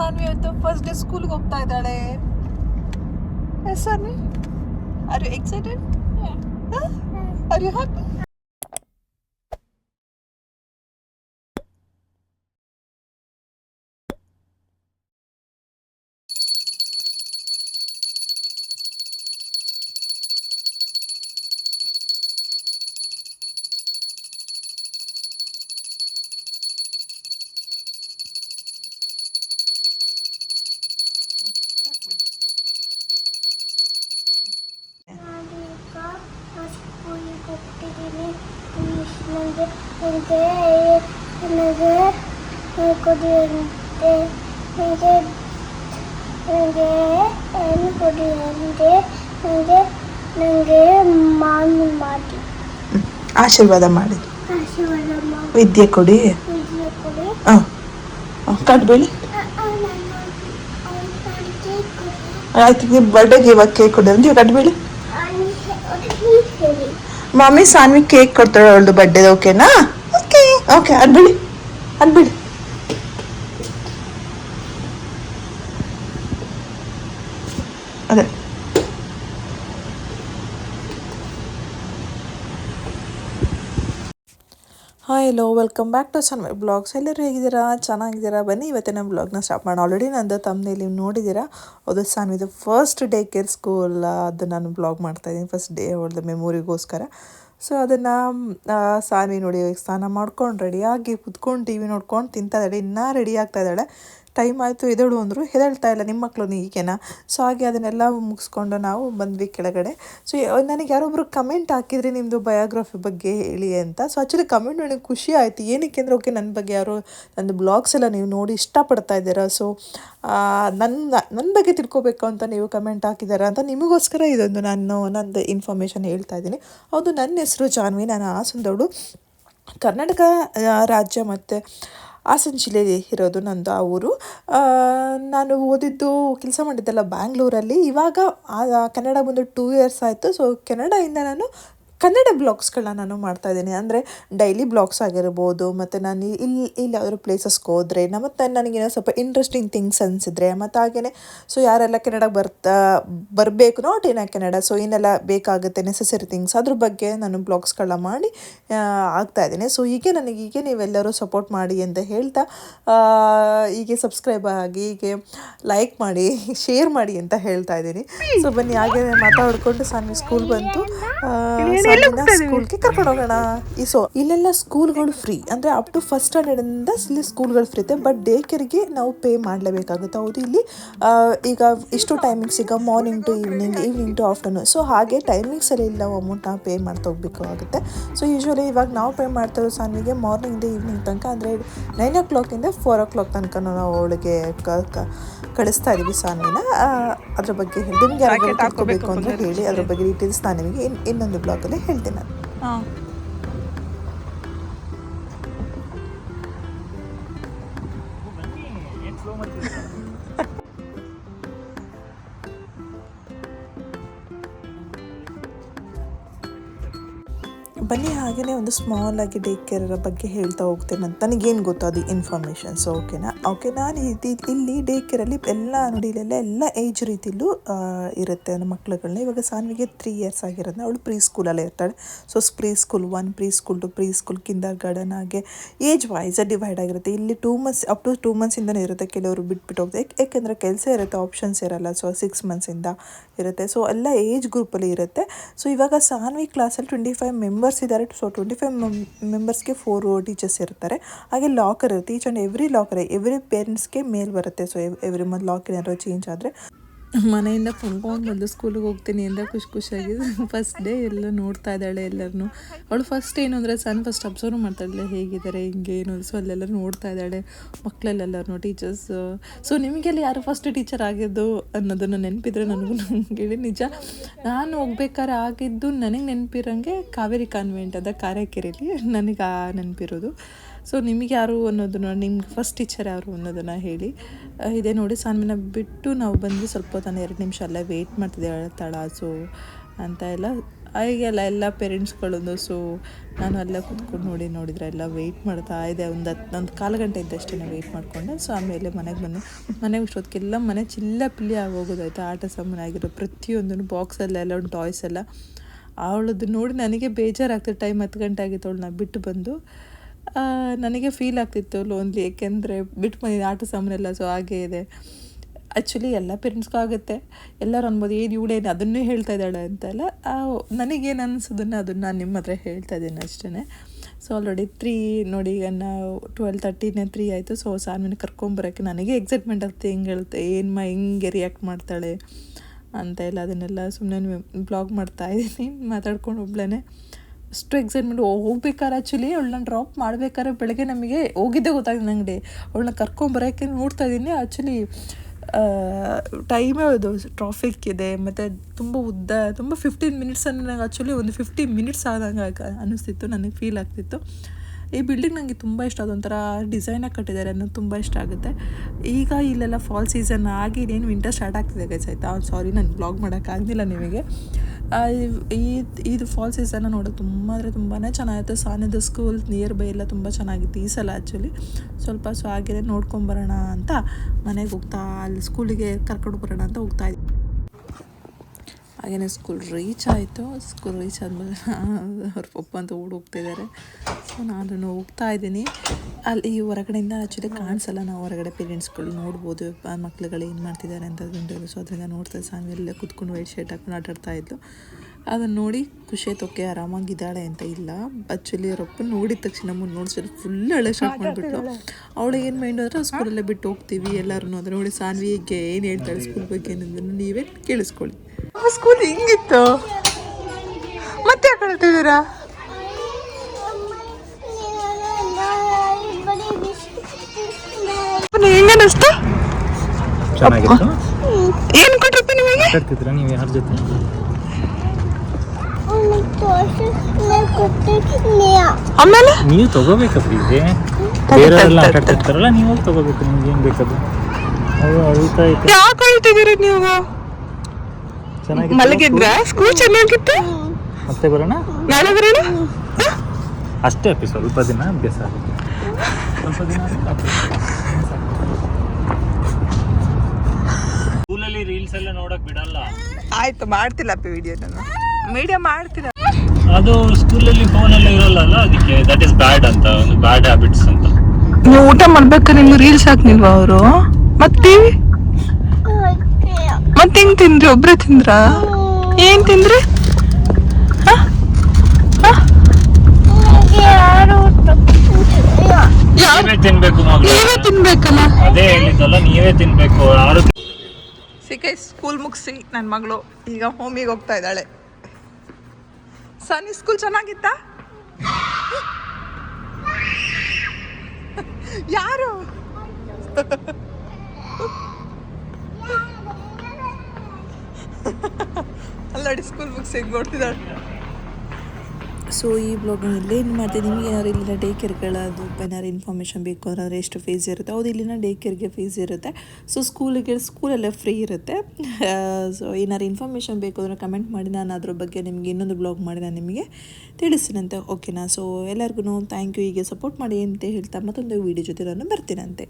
ಸಾನ್ವಿ ಇವತ್ತು first day ಸ್ಕೂಲ್ಗೆ ಹೋಗ್ತಾ ಇದ್ದಾಳೆ. Yes Saanvi are you excited are you happy ನನಗೆ ನನಗೆ ಕೊಡಿ ಕೊಡಿಯಂತೆ ನನಗೆ ನನಗೆ ಏನು ಕೊಡಿಯಂತೆ ನನಗೆ ನನಗೆ ಮಾಮಿ ಮಾಡಿ ಆಶೀರ್ವಾದ ಮಾಡಿ. ಆಶೀರ್ವಾದ ಮಾಡಿ ವಿದ್ಯೆ ಕೊಡಿ. ವಿದ್ಯೆ ಕೊಡಿ ಹಾಂ ಕಟ್ಬೇಡಿ ಆಯ್ತು ಬರ್ಡೇಗೆ ಇವಾಗ ಕೇಕ್ ಕೊಡಿ. ಅಂದ್ರೆ ಕಟ್ಬೇಡಿ ಮಮ್ಮಿ ಸಾನ್ವಿ ಕೇಕ್ ಕೊಡ್ತಾಳೆ ಅವಳದು ಬರ್ಡೇದು ಓಕೆನಾ ಓಕೆ ಓಕೆ ಅದ್ಬಿಡಿ ಅನ್ಬಿಡಿ hi hello welcome back to sun blogs ಎಲ್ಲರೂ ಹೇಗಿದ್ದೀರಾ? ಚೆನ್ನಾಗಿದ್ದೀರಾ? ಬನ್ನಿ, ಇವತ್ತಿನ ಬ್ಲಾಗ್ನ ಸ್ಟಾರ್ಟ್ ಮಾಡೋಣ. ಆಲ್ರೆಡಿ ನಂದು ತಮ್ಮನೇಲಿ ನೋಡಿದ್ದೀರಾ? ಅದು ಸಾನ್ವಿದು ಫಸ್ಟ್ ಡೇ ಕೇರ್ ಸ್ಕೂಲ್ ಅದು ನಾನು ಬ್ಲಾಗ್ ಮಾಡ್ತಾಯಿದ್ದೀನಿ ಫಸ್ಟ್ ಡೇ ಅವಳದ ಮೆಮೊರಿಗೋಸ್ಕರ ಸೊ ಅದನ್ನು ಸಾನ್ವಿ ನೋಡಿ, ಸ್ನಾನ ಮಾಡ್ಕೊಂಡು ರೆಡಿಯಾಗಿ ಕುತ್ಕೊಂಡು ಟಿ ವಿ ನೋಡ್ಕೊಂಡು ತಿಂತಾ ಇದ್ದಾಳೆ. ಇನ್ನೂ ರೆಡಿ ಆಗ್ತಾ ಇದ್ದಾಳೆ. ಟೈಮ್ ಆಯಿತು ಎದಳು ಅಂದರು ಹೆದಳ್ತಾ ಇಲ್ಲ ನಿಮ್ಮ ಮಕ್ಕಳು ಈಗೇನಾ? ಸೊ ಹಾಗೆ ಅದನ್ನೆಲ್ಲ ಮುಗಿಸ್ಕೊಂಡು ನಾವು ಬಂದ್ವಿ ಕೆಳಗಡೆ. ಸೊ ನನಗೆ ಯಾರೊಬ್ಬರು ಕಮೆಂಟ್ ಹಾಕಿದ್ರಿ ನಿಮ್ಮದು ಬಯೋಗ್ರಫಿ ಬಗ್ಗೆ ಹೇಳಿ ಅಂತ. ಸೊ ಆ್ಯಕ್ಚುಲಿ ಕಮೆಂಟ್ ನನಗೆ ಖುಷಿ ಆಯಿತು. ಏನಕ್ಕೆ ಅಂದರೆ ಓಕೆ ನನ್ನ ಬಗ್ಗೆ ಯಾರೋ ನನ್ನ ಬ್ಲಾಗ್ಸ್ ಎಲ್ಲ ನೀವು ನೋಡಿ ಇಷ್ಟಪಡ್ತಾ ಇದ್ದೀರಾ? ಸೊ ನನ್ನ ನನ್ನ ಬಗ್ಗೆ ತಿಳ್ಕೊಬೇಕು ಅಂತ ನೀವು ಕಮೆಂಟ್ ಹಾಕಿದ್ದೀರಾ ಅಂತ ನಿಮಗೋಸ್ಕರ ಇದೊಂದು ನಾನು ನನ್ನದು ಇನ್ಫಾರ್ಮೇಷನ್ ಹೇಳ್ತಾ ಇದ್ದೀನಿ. ಹೌದು, ನನ್ನ ಹೆಸರು ಜಾನ್ವಿ, ನಾನು ಹಾಸನದವಳು. ಕರ್ನಾಟಕ ರಾಜ್ಯ ಮತ್ತು ಹಾಸನ ಜಿಲ್ಲೆಯಲ್ಲಿ ಇರೋದು ನಂದು ಆ ಊರು. ನಾನು ಓದಿದ್ದು ಕೆಲಸ ಮಾಡಿದ್ದೆಲ್ಲ ಬ್ಯಾಂಗ್ಳೂರಲ್ಲಿ. ಇವಾಗ ಕನ್ನಡ ಬಂದು ಟೂ ಇಯರ್ಸ್ ಆಯಿತು. ಸೊ ಕೆನಡಾಯಿಂದ ನಾನು ಕನ್ನಡ ಬ್ಲಾಗ್ಸ್ಗಳನ್ನ ನಾನು ಮಾಡ್ತಾ ಇದ್ದೀನಿ. ಅಂದರೆ ಡೈಲಿ ಬ್ಲಾಗ್ಸ್ ಆಗಿರ್ಬೋದು, ಮತ್ತು ನಾನು ಇಲ್ಲಿ ಇಲ್ಲಿ ಯಾವ್ದಾದ್ರು ಪ್ಲೇಸಸ್ಗೆ ಹೋದರೆ ಮತ್ತು ನನಗೇನೋ ಸ್ವಲ್ಪ ಇಂಟ್ರೆಸ್ಟಿಂಗ್ ಥಿಂಗ್ಸ್ ಅನಿಸಿದ್ರೆ, ಮತ್ತು ಹಾಗೆಯೇ ಸೊ ಯಾರೆಲ್ಲ ಕೆನಡಾ ಬರ್ತಾ, ಬರಬೇಕು ನಾಟ್ ಇನ್ ಕೆನಡ ಸೊ ಏನೆಲ್ಲ ಬೇಕಾಗುತ್ತೆ ನೆಸೆಸರಿ ಥಿಂಗ್ಸ್ ಅದ್ರ ಬಗ್ಗೆ ನಾನು ಬ್ಲಾಗ್ಸ್ಗಳನ್ನ ಮಾಡಿ ಆಗ್ತಾ ಇದ್ದೀನಿ. ಸೊ ಹೀಗೆ ನನಗೆ ಹೀಗೆ ನೀವೆಲ್ಲರೂ ಸಪೋರ್ಟ್ ಮಾಡಿ ಅಂತ ಹೇಳ್ತಾ ಹೀಗೆ ಸಬ್ಸ್ಕ್ರೈಬ್ ಆಗಿ, ಹೀಗೆ ಲೈಕ್ ಮಾಡಿ ಶೇರ್ ಮಾಡಿ ಅಂತ ಹೇಳ್ತಾ ಇದ್ದೀನಿ. ಸೊ ಬನ್ನಿ ಹಾಗೆ ಮಾತಾಡ್ಕೊಂಡು ಸಾನ್ವಿ ಸ್ಕೂಲ್ ಬಂತು. ಸ್ಕೂಲ್ಗೆ ಕರ್ಕೊಂಡು ಹೋಗೋಣ. ಈ ಸೊ ಇಲ್ಲೆಲ್ಲ ಸ್ಕೂಲ್ಗಳು ಫ್ರೀ ಅಂದ್ರೆ ಅಪ್ ಟು ಫಸ್ಟ್ ಸ್ಟ್ಯಾಂಡರ್ಡ್ ಇಂದ ಇಲ್ಲಿ ಸ್ಕೂಲ್ಗಳು ಫ್ರೀ ಇದೆ. ಬಟ್ ಡೇ ಕೇರ್ಗೆ ನಾವು ಪೇ ಮಾಡಲೇಬೇಕಾಗುತ್ತೆ. ಹೌದು ಇಲ್ಲಿ ಈಗ ಇಷ್ಟು ಟೈಮಿಂಗ್ಸ್ ಈಗ morning to evening evening to afternoon so ಹಾಗೆ ಟೈಮಿಂಗ್ಸ್ ಅಲ್ಲಿ ಇಲ್ಲ ಅಮೌಂಟ್ ನಾವು ಪೇ ಮಾಡ್ತಾ ಹೋಗ್ಬೇಕು ಆಗುತ್ತೆ ಸೊ ಯೂಶ್ವಲಿ ಇವಾಗ ನಾವು ಪೇ ಮಾಡ್ತಿರೋ ಸಾನಿಗೆ ಮಾರ್ನಿಂಗಿಂದ ಈವ್ನಿಂಗ್ ತನಕ ಅಂದರೆ ನೈನ್ ಓ ಕ್ಲಾಕಿಂದ ಫೋರ್ ಓ ಕ್ಲಾಕ್ ತನಕ ನಾವು ಅವಳಿಗೆ ಕಳಿಸ್ತಾ ಇದೀವಿ ಸಾನ್ವಿನ ಆ, ಅದ್ರ ಬಗ್ಗೆ ನಿಮ್ಗೆ ಯಾರಿಗಾದ್ರು ಹಾಕೋಬೇಕು ಅಂದರೆ ಹೇಳಿ ಅದ್ರ ಬಗ್ಗೆ ಡೀಟೇಲ್ಸ್ ನಾನು ನಿಮಗೆ ಇನ್ ಇನ್ನೊಂದು ಬ್ಲಾಗಲ್ಲಿ ಹೇಳ್ತೀನಿ ನಾನು ಹಾಂ ಬನ್ನಿ ಹಾಗೆಯೇ ಒಂದು ಸ್ಮಾಲ್ ಆಗಿ ಡೇ ಕೇರ್ ಬಗ್ಗೆ ಹೇಳ್ತಾ ಹೋಗ್ತೇನೆ ಅಂತ ನನಗೇನು ಗೊತ್ತು? ಅದು ಇನ್ಫಾರ್ಮೇಷನ್ ಸೊ ಓಕೆನಾ ಓಕೆ ನಾನು ಇದು ಇಲ್ಲಿ ಡೇ ಕೇರಲ್ಲಿ ಎಲ್ಲ ನೋಡಿ ಎಲ್ಲ ಏಜ್ ರೀತಿಲೂ ಇರುತ್ತೆ ನಮ್ಮ ಮಕ್ಕಳುಗಳನ್ನ ಇವಾಗ ಸಾನ್ವಿಗೆ ತ್ರೀ ಇಯರ್ಸ್ ಆಗಿರೋದನ್ನ ಅವಳು ಪ್ರೀ ಸ್ಕೂಲಲ್ಲೇ ಇರ್ತಾಳೆ. So preschool one preschool two preschool kindergarten ಹಾಗೆ ಏಜ್ ವೈಸ್ ಡಿವೈಡ್ ಆಗಿರುತ್ತೆ. ಇಲ್ಲಿ two months up to two ಮಂತ್ಸಿಂದನೇ ಇರುತ್ತೆ. ಕೆಲವರು ಬಿಟ್ಬಿಟ್ಟು ಹೋಗ್ತಾರೆ. ಯಾಕೆ, ಯಾಕೆಂದರೆ ಕೆಲಸ ಇರುತ್ತೆ ಆಪ್ಷನ್ಸ್ ಇರಲ್ಲ. ಸೊ ಸಿಕ್ಸ್ ಮಂತ್ಸಿಂದ ಇರುತ್ತೆ. ಸೊ ಎಲ್ಲ ಏಜ್ ಗ್ರೂಪಲ್ಲಿ ಇರುತ್ತೆ. ಸೊ ಇವಾಗ ಸಾನ್ವಿ ಕ್ಲಾಸಲ್ಲಿ ಟ್ವೆಂಟಿ ಫೈವ್ ಮೆಂಬರ್ಸ್ ಇದ್ದಾರೆ. ಸೊ ಟ್ವೆಂಟಿ ಫೈವ್ ಮೆಂಬರ್ಸ್ಗೆ ಫೋರ್ ಟೀಚರ್ಸ್ ಇರ್ತಾರೆ. ಹಾಗೆ ಲಾಕರ್ ಇರುತ್ತೆ. Each and every locker every ಪೇರೆಂಟ್ಸ್ಗೆ mail ಬರುತ್ತೆ. ಸೊ ಎವ್ರಿ ಮಂತ್ ಲಾಕರ್ ಏನಾದ್ರು ಚೇಂಜ್ ಆದರೆ. ಮನೆಯಿಂದ ಕುಣ್ಕೊಂಡು ಬಂದು ಸ್ಕೂಲಿಗೆ ಹೋಗ್ತೀನಿ ಅಂತ ಖುಷಿ ಖುಷಿಯಾಗಿ ಫಸ್ಟ್ ಡೇ ಎಲ್ಲ ನೋಡ್ತಾ ಇದ್ದಾಳೆ ಎಲ್ಲರನ್ನು ಅವಳು ಫಸ್ಟ್ ಏನು ಅಂದರೆ ಸನ್ ಫಸ್ಟ್ ಅಬ್ಸರ್ವ್ ಮಾಡ್ತಾಳೆ ಹೇಗಿದ್ದಾರೆ, ಹಿಂಗೆ ಏನು ಸೊ ಅಲ್ಲೆಲ್ಲ ನೋಡ್ತಾ ಇದ್ದಾಳೆ ಮಕ್ಕಳಲ್ಲೆಲ್ಲರೂ ಟೀಚರ್ಸ್ ಸೊ ನಿಮಗೆಲ್ಲ ಯಾರು ಫಸ್ಟ್ ಟೀಚರ್ ಆಗಿದ್ದು ಅನ್ನೋದನ್ನು ನೆನಪಿದ್ರೆ ನನಗೂ ಹೇಳಿ ನಿಜ, ನಾನು ಹೋಗ್ಬೇಕಾದ್ರೆ ಆಗಿದ್ದು ನನಗೆ ನೆನಪಿರೋಂಗೆ ಕಾವೇರಿ ಕಾನ್ವೆಂಟ್ ಅದ ಕಾರಕೆರೆಯಲ್ಲಿ ನನಗೆ ಆ ನೆನಪಿರೋದು. ಸೊ ನಿಮಗೆ ಯಾರು ಅನ್ನೋದನ್ನ ನಿಮ್ಗೆ ಫಸ್ಟ್ ಟೀಚರ್ ಯಾರು ಅನ್ನೋದನ್ನು ಹೇಳಿ. ಇದೇ ನೋಡಿ ಸಾನ್ವಿನ ಬಿಟ್ಟು ನಾವು ಬಂದು ಸ್ವಲ್ಪ ಹೊತ್ತು ಎರಡು ನಿಮಿಷ ಅಲ್ಲೇ ವೆಯ್ಟ್ ಮಾಡ್ತಿದ್ದೆ ತಳ ಸೊ ಅಂತ ಎಲ್ಲ. ಈಗೆಲ್ಲ ಎಲ್ಲ ಪೇರೆಂಟ್ಸ್ಗಳೊಂದು ಸೊ ನಾನು ಅಲ್ಲೇ ಕೂತ್ಕೊಂಡು ನೋಡಿ, ನೋಡಿದ್ರೆ ಎಲ್ಲ ವೆಯ್ಟ್ ಮಾಡ್ತಾ ಇದೆ. ಒಂದು ಹತ್ತು ಒಂದು ಕಾಲು ಗಂಟೆ ಇದ್ದಷ್ಟೇ ವೆಯ್ಟ್ ಮಾಡಿಕೊಂಡೆ. ಸೊ ಆಮೇಲೆ ಮನೆಗೆ ಬಂದು. ಮನೆಗೆ ಇಷ್ಟೊತ್ತಿಗೆಲ್ಲ ಮನೆ ಚಿಲ್ಲ ಪಿಲ್ಲಿ ಆಗೋಗೋದಾಯ್ತು ಆಟ ಸಾಮಾನು ಆಗಿರೋ ಪ್ರತಿಯೊಂದನ್ನು ಬಾಕ್ಸಲ್ಲೆಲ್ಲ ಒಂದು ಟಾಯ್ಸ್ ಎಲ್ಲ. ಅವಳದ್ದು ನೋಡಿ ನನಗೆ ಬೇಜಾರಾಗ್ತದೆ. ಟೈಮ್ ಹತ್ತು ಗಂಟೆ ಆಗಿತ್ತು ಅವಳನ್ನ ಬಿಟ್ಟು ಬಂದು. ನನಗೆ ಫೀಲ್ ಆಗ್ತಿತ್ತು ಲೋನ್ಲಿ ಏಕೆಂದರೆ ಬಿಟ್ಟು ಬಂದಿದ್ದೆ ಆಟ ಸಾಮಾನೆಲ್ಲ ಸೊ ಹಾಗೇ ಇದೆ. ಆ್ಯಕ್ಚುಲಿ ಎಲ್ಲ ಪೇರೆಂಟ್ಸ್ಗೂ ಆಗುತ್ತೆ. ಎಲ್ಲರೂ ಅನ್ಬೋದು ಏನು ಇವಳೇನು ಅದನ್ನೇ ಹೇಳ್ತಾ ಇದ್ದಾಳೆ ಅಂತೆಲ್ಲ. ನನಗೇನು ಅನಿಸೋದನ್ನು ಅದನ್ನು ನಾನು ನಿಮ್ಮ ಹತ್ರ ಹೇಳ್ತಾ ಇದ್ದೀನಿ ಅಷ್ಟೇ ಸೊ ಆಲ್ರೆಡಿ ತ್ರೀ ನೋಡಿ, ಈಗ ನಾವು ಟ್ವೆಲ್ ತರ್ಟಿನೇ ತ್ರೀ ಆಯಿತು. ಸೊ ಸಾನ್ವಿನ ಕರ್ಕೊಂಬರೋಕ್ಕೆ ನನಗೆ ಎಕ್ಸೈಟ್ಮೆಂಟ್ ಆಗುತ್ತೆ ಹೆಂಗೆ ಹೇಳುತ್ತೆ ಏನು ಮಾ, ಹೆಂಗೆ ರಿಯಾಕ್ಟ್ ಮಾಡ್ತಾಳೆ ಅಂತ ಎಲ್ಲ ಅದನ್ನೆಲ್ಲ ಸುಮ್ಮನೆ ಬ್ಲಾಗ್ ಮಾಡ್ತಾ ಇದ್ದೀನಿ, ಮಾತಾಡ್ಕೊಂಡು ಒಬ್ಳೇ ಅಷ್ಟು ಎಕ್ಸೈಟ್ಮೆಂಟ್ ಹೋಗ್ಬೇಕಾದ್ರೆ ಆ್ಯಕ್ಚುಲಿ ಅವಳನ್ನ ಡ್ರಾಪ್ ಮಾಡ್ಬೇಕಾದ್ರೆ ಬೆಳಗ್ಗೆ ನಮಗೆ ಹೋಗಿದ್ದೆ ಗೊತ್ತಾಗಿದೆ ನಂಗೆ. ಅವಳನ್ನ ಕರ್ಕೊಂಬರೋಕ್ಕೆ ನೋಡ್ತಾ ಇದ್ದೀನಿ. ಆ್ಯಕ್ಚುಲಿ ಟೈಮೇ ಅದು ಟ್ರಾಫಿಕ್ ಇದೆ, ಮತ್ತು ತುಂಬ ಉದ್ದ, ತುಂಬ ಫಿಫ್ಟೀನ್ ಮಿನಿಟ್ಸ್ ನಂಗೆ ಆ್ಯಕ್ಚುಲಿ ಒಂದು ಫಿಫ್ಟೀನ್ ಮಿನಿಟ್ಸ್ ಆದಂಗೆ ಅನ್ನಿಸ್ತಿತ್ತು ನನಗೆ ಫೀಲ್ ಆಗ್ತಿತ್ತು. ಈ ಬಿಲ್ಡಿಂಗ್ ನನಗೆ ತುಂಬ ಇಷ್ಟ, ಅದೊಂಥರ ಡಿಸೈನಾಗಿ ಕಟ್ಟಿದ್ದಾರೆ, ಅನ್ನೋದು ತುಂಬ ಇಷ್ಟ ಆಗುತ್ತೆ. ಈಗ ಇಲ್ಲೆಲ್ಲ ಫಾಲ್ ಸೀಸನ್ ಆಗಿ ಇನ್ನೇನು ವಿಂಟರ್ ಸ್ಟಾರ್ಟ್ ಆಗ್ತಿದೆ ಗೈಸ್ ಆಯಿತಾ? ಸಾರಿ ನಾನು ಬ್ಲಾಗ್ ಮಾಡೋಕ್ಕಾಗಲಿಲ್ಲ ನಿಮಗೆ. ಈ ಇದು ಫಾಲ್ ಸೀಸನ್ನ ನೋಡೋದು ತುಂಬ ಅಂದರೆ ತುಂಬಾ ಚೆನ್ನಾಗಿತ್ತು ಸಾನಿದ ಸ್ಕೂಲ್ ನಿಯರ್ ಬೈ ಎಲ್ಲ ತುಂಬ ಚೆನ್ನಾಗಿತ್ತು ಈ ಸಲ ಆ್ಯಕ್ಚುಲಿ ಸ್ವಲ್ಪ ಸೊ ಹಾಗೆ ನೋಡ್ಕೊಂಬರೋಣ ಅಂತ ಮನೆಗೆ ಹೋಗ್ತಾ, ಅಲ್ಲಿ ಸ್ಕೂಲಿಗೆ ಕರ್ಕೊಂಡು ಬರೋಣ ಅಂತ ಹೋಗ್ತಾ ಹಾಗೆಯೇ ಸ್ಕೂಲ್ ರೀಚ್ ಆಯಿತು. ಸ್ಕೂಲ್ ರೀಚ್ ಆದಮೇಲೆ ಅವ್ರ ಪಪ್ಪ ಅಂತ ಓಡಿ ಹೋಗ್ತಿದ್ದಾರೆ. ಸೊ ನಾನು ಹೋಗ್ತಾ ಇದ್ದೀನಿ. ಅಲ್ಲಿ ಹೊರಗಡೆಯಿಂದ ಆ್ಯಕ್ಚುಲಿ ಕಾಣಿಸಲ್ಲ ನಾವು ಹೊರಗಡೆ ಪೇರೆಂಟ್ಸ್ಗಳು ನೋಡ್ಬೋದು ಮಕ್ಳುಗಳು ಏನು ಮಾಡ್ತಿದ್ದಾರೆ ಅಂತ ಅದೊಂದು ಸೊ ಅದರಿಂದ ನೋಡ್ತಾ ಸಾಂಗಲ್ಲೇ ಕೂತ್ಕೊಂಡು ವೈಟ್ ಶರ್ಟ್ ಹಾಕೊಂಡು ಆಟಾಡ್ತಾ ಇದ್ಲು. ಅದನ್ನು ನೋಡಿ ಖುಷಿ ತೊಕ್ಕೆ ಆರಾಮಾಗಿ ಆರಾಮಾಗಿದ್ದಾಳೆ ಅಂತ ಇಲ್ಲ. ಆ್ಯಕ್ಚುಲಿ ಅವರಪ್ಪ ನೋಡಿದ ತಕ್ಷಣ ಮುಂದೆ ನೋಡಿಸಿದ್ರೆ ಫುಲ್ ಹಳೆ ಶಾಕ್ ಮಾಡಿಬಿಟ್ಟು ಅವಳಿಗೆ ಏನು ಮೈಂಡ್ ಅಂದರೆ ಸ್ಕೂಲಲ್ಲೇ ಬಿಟ್ಟು ಹೋಗ್ತೀವಿ ಎಲ್ಲರೂ ಅಂದರೆ ನೋಡಿ ಸಾನ್ವಿಗೆ ಏನು ಹೇಳ್ತಾಳೆ ಸ್ಕೂಲ್ ಬಗ್ಗೆ ಏನಂದ್ರೆ ನೀವೇ ಕೇಳಿಸ್ಕೊಳ್ಳಿ. ಸ್ಕೂಲ್ ಹಿಂಗಿತ್ತು? ಮತ್ತೆ ಯಾಕೆ ಹೇಳ್ತಿದ್ದೀರಾ ಹೆಂಗನ್ನಿಸ್ತು ಚೆನ್ನಾಗಿತ್ತು. ಏನು ಕೊಟ್ಟಿತ್ತು ನಿಮಗೆ? ಮಾತಾಡ್ತಿದ್ರ ನೀವು ಯಾರ ಜೊತೆ? ಆಮೇಲೆ? ನೀವು ತಗೋಬೇಕಪ್ಪ ಇದೆ ಬೇರೆಯವರೆಲ್ಲ ಆಟ ಆಡ್ತಿರ್ತಾರಲ್ಲ ನೀವು ತಗೋಬೇಕು ನಿಮ್ಗೆ ಏನು ಬೇಕದು ಅವು ಅಳ್ತಾ ಐತೆ ಯಾಕೆ ಹೇಳ್ತಿದ್ದೀರಿ ನೀವು? ಮಲಗಿದ್ರ? ಸ್ಕೂಲ್ ಚೆನ್ನಾಗಿತ್ತು? ಮತ್ತೆ ಬರೋಣ? ನಾಳೆ ಬರೋಣ? ಅಷ್ಟೇ ಅಪ್ಪಿ ಸ್ವಲ್ಪ ದಿನ ಅಭ್ಯಾಸ ಆಗುತ್ತೆ. ಸ್ವಲ್ಪ ದಿನ ಸ್ಕೂಲಲ್ಲಿ ರೀಲ್ಸ್ ಎಲ್ಲ ನೋಡಕ್ ಬಿಡಲ್ಲ. ಆಯ್ತು ಮಾಡ್ತಿಲ್ಲ ಅಪ್ಪ ವಿಡಿಯೋ ನಾನು. ಮೀಡಿಯಾ ಮಾಡ್ತಿಲ್ಲ. ಅದು ಸ್ಕೂಲಲ್ಲಿ ಫೋನ್ ಎಲ್ಲ ಇರಲ್ಲ ಅದಕ್ಕೆ ದಟ್ ಇಸ್ ಬ್ಯಾಡ್ ಅಂತ ಒಂದು ಬ್ಯಾಡ್ ಹ್ಯಾಬಿಟ್ಸ್ ಅಂತ. ನೀವು ಊಟ ಮಾಡ್ಬೇಕಾದ್ರೆ ನಿಮ್ಗೆ ರೀಲ್ಸ್ ಹಾಕ್ನಿಲ್ವಾ ಅವರು? ಮತ್ತೆ? ಮತ್ತೆ ಹೆಂಗ್ ತಿಂದ್ರಿ? ಒಬ್ರೆ ತಿಂದ್ರ? ಏನ್ ತಿಂದ್ರಿ? ನೀವೇ ತಿನ್ಬೇಕು ನೀವೇ ತಿನ್ಬೇಕಲ್ಲ? ಅದೇ ಹೇಳಿದ್ದಲ್ಲ ನೀವೇ ತಿನ್ಬೇಕು. ಯಾರು ಸಿಕ್ಕೈ ಸ್ಕೂಲ್ ಮುಗಿಸಿ ನನ್ನ ಮಗಳು. ಈಗ ಹೋಮಿಗೆ ಹೋಗ್ತಾ ಇದ್ದಾಳೆ. ಸನಿ ಸ್ಕೂಲ್ ಚೆನ್ನಾಗಿತ್ತ? ಯಾರು? ಅಲ್ಲಡಿ ಸ್ಕೂಲ್ ಬುಕ್ಸ್ ಹೆಂಗೆ ನೋಡ್ತಿದ್ದಾಳೆ? ಸೊ ಈ ಬ್ಲಾಗ್ನ ಇಲ್ಲೇ ಏನು ಮಾಡ್ತೀನಿ ನಿಮಗೆ ಏನಾದ್ರು ಇಲ್ಲಿನ ಡೇ ಕೇರ್ಗಳದ್ದು ಏನಾದ್ರು ಇನ್ಫಾರ್ಮೇಷನ್ ಬೇಕು ಅಂದರೆ ಎಷ್ಟು ಫೀಸ್ ಇರುತ್ತೆ? ಹೌದು, ಇಲ್ಲಿನ ಡೇ ಕೇರ್ಗೆ ಫೀಸ್ ಇರುತ್ತೆ. ಸೊ ಸ್ಕೂಲಿಗೆ ಸ್ಕೂಲಲ್ಲೇ ಫ್ರೀ ಇರುತ್ತೆ. ಸೊ ಏನಾದ್ರು ಇನ್ಫಾರ್ಮೇಷನ್ ಬೇಕು ಅಂದರೆ ಕಮೆಂಟ್ ಮಾಡಿ, ನಾನು ಅದ್ರ ಬಗ್ಗೆ ನಿಮಗೆ ಇನ್ನೊಂದು ಬ್ಲಾಗ್ ಮಾಡಿ, ನಾನು ನಿಮಗೆ ತಿಳಿಸ್ತೀನಂತೆ. ಓಕೆನಾ ಸೊ ಎಲ್ಲರಿಗೂ ಥ್ಯಾಂಕ್ ಯು ಹೀಗೆ ಸಪೋರ್ಟ್ ಮಾಡಿ ಅಂತ ಹೇಳ್ತಾ ಮತ್ತೊಂದು ವೀಡಿಯೋ ಜೊತೆ ನಾನು ಬರ್ತೀನಂತೆ.